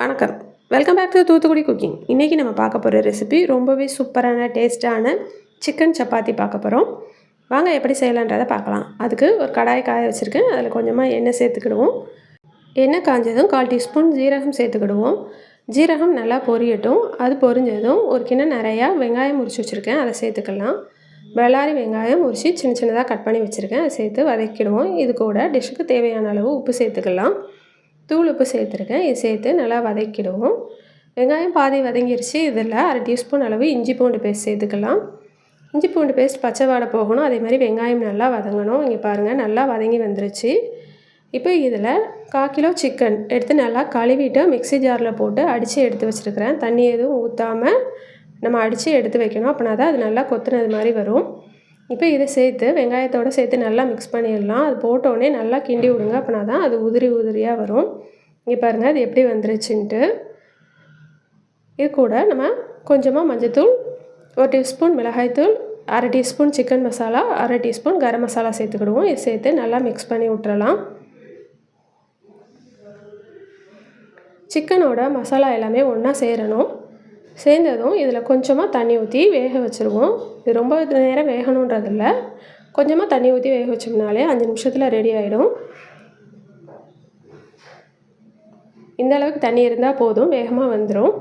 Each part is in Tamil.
வணக்கம். Welcome back to Thoothukudi cooking இன்றைக்கி நம்ம பார்க்க போகிற ரெசிபி ரொம்பவே சூப்பரான டேஸ்ட்டான சிக்கன் சப்பாத்தி பார்க்க போகிறோம் வாங்க எப்படி செய்யலான்றதை பார்க்கலாம். அதுக்கு ஒரு கடாய் காய வச்சுருக்கேன். அதில் கொஞ்சமாக எண்ணெய் சேர்த்துக்கிடுவோம். எண்ணெய் காஞ்சதும் கால் டீஸ்பூன் ஜீரகம் சேர்த்துக்கிடுவோம். ஜீரகம் நல்லா பொரியட்டும். அது பொரிஞ்சதும் ஒரு கிண்ணம் நிறையா வெங்காயம் முறிச்சு வச்சுருக்கேன். அதை சேர்த்துக்கலாம். வெள்ளாரி வெங்காயம் முறித்து சின்ன சின்னதாக கட் பண்ணி வச்சுருக்கேன். அதை சேர்த்து வதக்கிடுவோம். இது கூட டிஷ்ஷுக்கு தேவையான அளவு உப்பு சேர்த்துக்கலாம். தூள் உப்பு சேர்த்துருக்கேன். இது சேர்த்து நல்லா வதக்கிடுவோம். வெங்காயம் பாதி வதங்கிருச்சு. இதில் அரை டீஸ்பூன் அளவு இஞ்சி பூண்டு பேஸ்ட் சேர்த்துக்கலாம். இஞ்சி பூண்டு பேஸ்ட் பச்சை வாடை போகணும். அதே மாதிரி வெங்காயம் நல்லா வதங்கணும். இங்கே பாருங்கள் நல்லா வதங்கி வந்துருச்சு. இப்போ இதில் கால் கிலோ சிக்கன் எடுத்து நல்லா கழுவிட்டு மிக்சி ஜாரில் போட்டு அடித்து எடுத்து வச்சுருக்கிறேன். தண்ணி எதுவும் ஊற்றாமல் நம்ம அடித்து எடுத்து வைக்கணும். அப்படின்னா தான் அது நல்லா கொத்துனது மாதிரி வரும். இப்போ இதை சேர்த்து வெங்காயத்தோடு சேர்த்து நல்லா மிக்ஸ் பண்ணிடலாம். அது போட்டோடனே நல்லா கிண்டி விடுங்க. அப்படின்னா தான் அது உதிரி உதிரியாக வரும். இங்கே பாருங்கள் அது எப்படி வந்துருச்சுன்ட்டு. இது கூட நம்ம கொஞ்சமாக மஞ்சத்தூள் ஒரு டீஸ்பூன் மிளகாய்த்தூள் அரை டீஸ்பூன் சிக்கன் மசாலா அரை டீஸ்பூன் கரம் மசாலா சேர்த்துக்கிடுவோம். இது சேர்த்து நல்லா மிக்ஸ் பண்ணி விட்டுறலாம். சிக்கனோட மசாலா எல்லாமே ஒன்றா சேரணும். சேர்ந்ததும் இதில் கொஞ்சமாக தண்ணி ஊற்றி வேக வச்சுருவோம். இது ரொம்ப நேரம் வேகணுன்றதில்ல. கொஞ்சமாக தண்ணி ஊற்றி வேக வச்சோம்னாலே அஞ்சு நிமிஷத்தில் ரெடி ஆகிடும் இந்த அளவுக்கு தண்ணி இருந்தால் போதும் வேகமாக வந்துடும்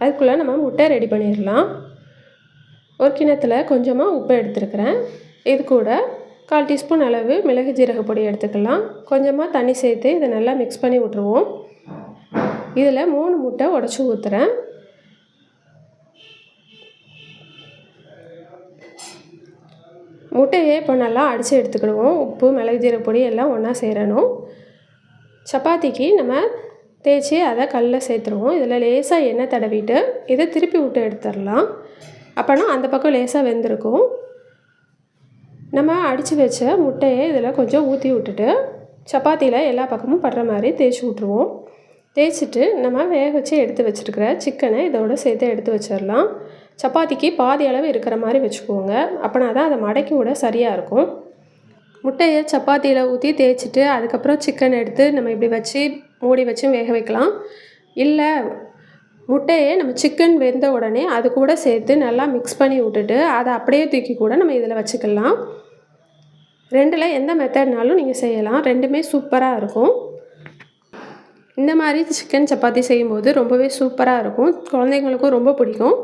அதுக்குள்ளே நம்ம முட்டை ரெடி பண்ணிடலாம். ஒரு கிணத்துல கொஞ்சமாக உப்பு எடுத்துருக்கிறேன். இது கூட கால் டீஸ்பூன் அளவு மிளகு ஜீரக பொடி எடுத்துக்கலாம். கொஞ்சமாக தண்ணி சேர்த்து இதை நல்லா மிக்ஸ் பண்ணி விட்ருவோம் இதில் மூணு முட்டை உடச்சி ஊற்றுறேன் முட்டையே இப்போ நல்லா அடித்து எடுத்துக்கிடுவோம். உப்பு மிளகு ஜீரப்பொடி எல்லாம் ஒன்றா சேரணும். சப்பாத்திக்கு நம்ம தேய்ச்சி அதை கல்லில் சேர்த்துருவோம். இதில் லேசாக எண்ணெய் தடவிட்டு இதை திருப்பி விட்டு எடுத்துடலாம். அப்போனா அந்த பக்கம் லேசாக வெந்திருக்கும். நம்ம அடித்து வச்ச முட்டையை இதில் கொஞ்சம் ஊற்றி விட்டுட்டு சப்பாத்தியில் எல்லா பக்கமும் படுற மாதிரி தேய்ச்சி விட்ருவோம் தேய்ச்சிட்டு நம்ம வேக வச்சு எடுத்து வச்சுருக்கிற சிக்கனை இதோட சேர்த்து எடுத்து வச்சிடலாம். சப்பாத்திக்கு பாதி அளவு இருக்கிற மாதிரி வச்சுக்கோங்க. அப்படின்னா தான் அதை மடக்கி விட சரியாக இருக்கும். முட்டையை சப்பாத்தியில் ஊற்றி தேய்ச்சிட்டு அதுக்கப்புறம் சிக்கன் எடுத்து நம்ம இப்படி வச்சு மூடி வச்சு வேக வைக்கலாம். இல்லை முட்டையை நம்ம சிக்கன் வெந்த உடனே அது கூட சேர்த்து நல்லா மிக்ஸ் பண்ணி விட்டுட்டு அதை அப்படியே தூக்கி கூட நம்ம இதில் வச்சுக்கலாம். ரெண்டில் எந்த மெத்தட்னாலும் நீங்கள் செய்யலாம். ரெண்டுமே சூப்பராக இருக்கும். இந்த மாதிரி சிக்கன் சப்பாத்தி செய்யும்போது ரொம்பவே சூப்பராக இருக்கும். குழந்தைங்களுக்கும் ரொம்ப பிடிக்கும்.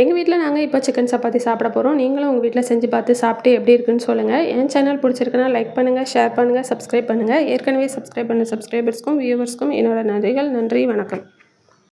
எங்கள் வீட்டில் நாங்கள் இப்போ சிக்கன் சப்பாத்தி சாப்பிட போகிறோம் நீங்களும் உங்கள் வீட்டில் செஞ்சு பார்த்து சாப்பிட்டு எப்படி இருக்குன்னு சொல்லுங்கள் என் சேனல் பிடிச்சிருக்குன்னா லைக் பண்ணுங்கள் ஷேர் பண்ணுங்கள் சப்ஸ்கிரைப் பண்ணுங்கள் ஏற்கனவே சப்ஸ்கிரைப் பண்ண சப்ஸ்கிரைபர்ஸ்க்கும் வியூவர்ஸ்க்கும் என்னோட நன்றிகள். நன்றி வணக்கம்.